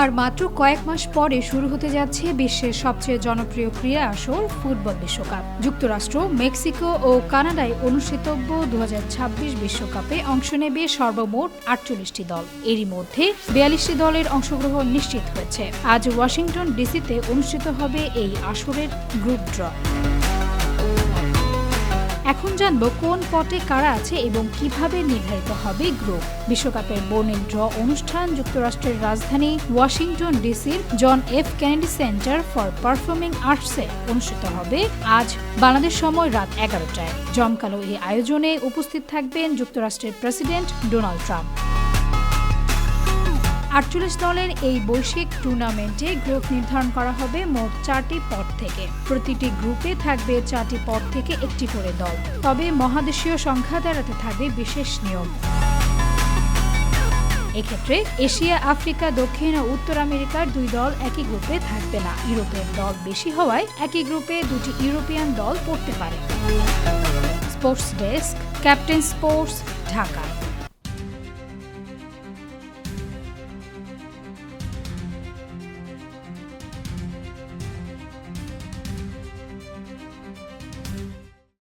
আর মাত্র কয়েক মাস পরে শুরু হতে যাচ্ছে বিশ্বের সবচেয়ে জনপ্রিয় ক্রীড়া আসর ফুটবল বিশ্বকাপ। যুক্তরাষ্ট্র, মেক্সিকো ও কানাডায় অনুষ্ঠিতব্য দু বিশ্বকাপে অংশ নেবে সর্বমোট আটচল্লিশটি দল। এরই মধ্যে বিয়াল্লিশটি দলের অংশগ্রহণ নিশ্চিত হয়েছে। আজ ওয়াশিংটন ডিসিতে অনুষ্ঠিত হবে এই আসরের গ্রুপ ড্র। এখন জানব কোন পটে কারা আছে এবং কীভাবে নির্ধারিত হবে গ্রুপ। বিশ্বকাপের বোর্নিং ড্র অনুষ্ঠান যুক্তরাষ্ট্রের রাজধানী ওয়াশিংটন ডিসির John F Kennedy Center for Performing আর্টসে অনুষ্ঠিত হবে আজ বাংলাদেশ সময় রাত এগারোটায়। জমকালো এই আয়োজনে উপস্থিত থাকবেন যুক্তরাষ্ট্রের প্রেসিডেন্ট ডোনাল্ড ট্রাম্প। আটচল্লিশ দলের এই বৈশ্বিক টুর্নামেন্টে গ্রুপ নির্ধারণ করা হবে মোট চারটি পদ থেকে। প্রতিটি গ্রুপে থাকবে চারটি পদ থেকে একটি করে দল। তবে মহাদেশীয় সংখ্যা দাঁড়াতে থাকবে বিশেষ নিয়ম। এক্ষেত্রে এশিয়া, আফ্রিকা, দক্ষিণ ও উত্তর আমেরিকার দুই দল একই গ্রুপে থাকবে না। ইউরোপের দল বেশি হওয়ায় একই গ্রুপে দুটি ইউরোপিয়ান দল পড়তে পারে। Sports desk, captain sports, Dhaka.